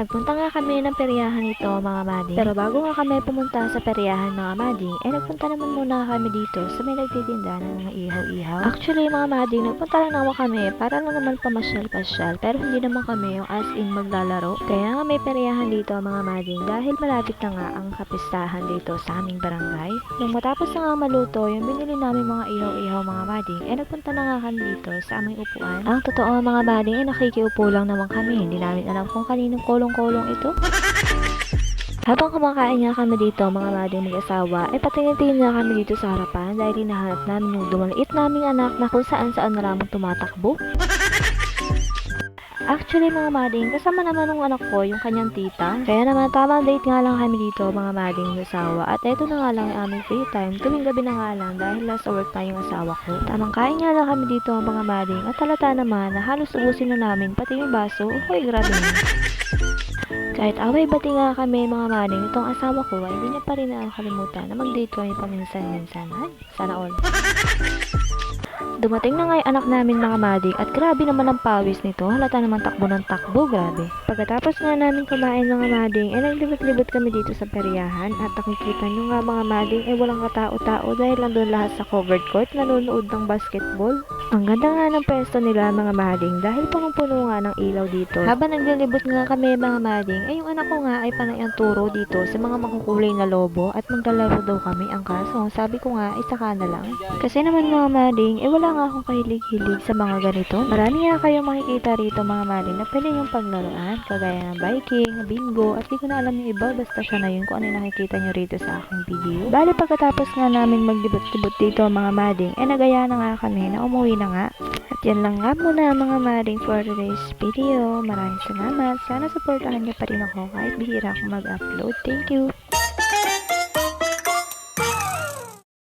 Nagpunta nga kami ng peryahan ito mga mading. Pero bago nga kami pumunta sa peryahan mga mading, eh nagpunta naman muna kami dito sa may nagtitinda ng mga ihaw-ihaw. Actually mga mading, nagpunta lang naman kami para lang naman pamasyal-pasyal. Pero hindi naman kami yung as in maglalaro. Kaya nga may peryahan dito mga mading dahil malapit na nga ang kapistahan dito sa aming barangay. Nung matapos na nga maluto yung binili namin mga ihaw-ihaw mga mading, eh nagpunta na nga kami dito sa aming upuan. Ang totoo mga mading, eh nakikiupo lang naman kami. Hindi namin alam kung kaninong kolong-kolong ito. Habang kumakain nga kami dito, mga mading mag-asawa, eh patingin-tingin nga kami dito sa harapan dahil hinahanap namin yung dumaliit naming anak na kung saan-saan na lamang tumatakbo. Actually mga mading, kasama naman ng anak ko yung kanyang tita. Kaya naman tamang date nga lang kami dito mga mading ng asawa. At eto na nga lang yung aming free time. Tuwing gabi na nga lang dahil nasa work na yung asawa ko. Tamang kain nga lang kami dito mga mading. At talata naman na halos ubusin na namin pati yung baso. Hoy grabe na. Kahit away bati nga kami mga mading, itong asawa ko ay hindi niya pa rin nakakalimutan na mag-date kami paminsan-minsan. Ay, sana all. Dumating na nga yung anak namin mga mading at grabe naman ang pawis nito. Halata naman takbo ng takbo, grabe. Pagkatapos nga namin kumain mga mading, eh naglibot-libot kami dito sa peryahan at nakikita nyo nga mga mading, eh walang katao-tao dahil nandun lahat sa covered court nanonood ng basketball. Ang ganda nga ng pwesto nila mga mading dahil punong-puno nga ng ilaw dito. Habang naglilibot nga kami mga mading, ay yung anak ko nga ay panay ang turo dito sa mga makukulay na lobo at maglalaro daw kami ang kaso. Sabi ko nga, isa ka na lang. Kasi naman mga mading, eh wala nga akong kahilig-hilig sa mga ganito. Marami nga kayong makikita rito mga mading na pwede yung paglaruan, kagaya ng biking, bingo, at di ko na alam yung iba, basta siya na yun kung ano yung nakikita nyo rito sa aking video. Bali pagkatapos nga namin maglibot-libot dito mga mading, eh nagaya na nga kami na umuwi na nga. At yan lang nga muna mga mading for today's video. Maraming salamat. Sana supportahan niyo pa rin ako kahit bihira akong mag-upload. Thank you!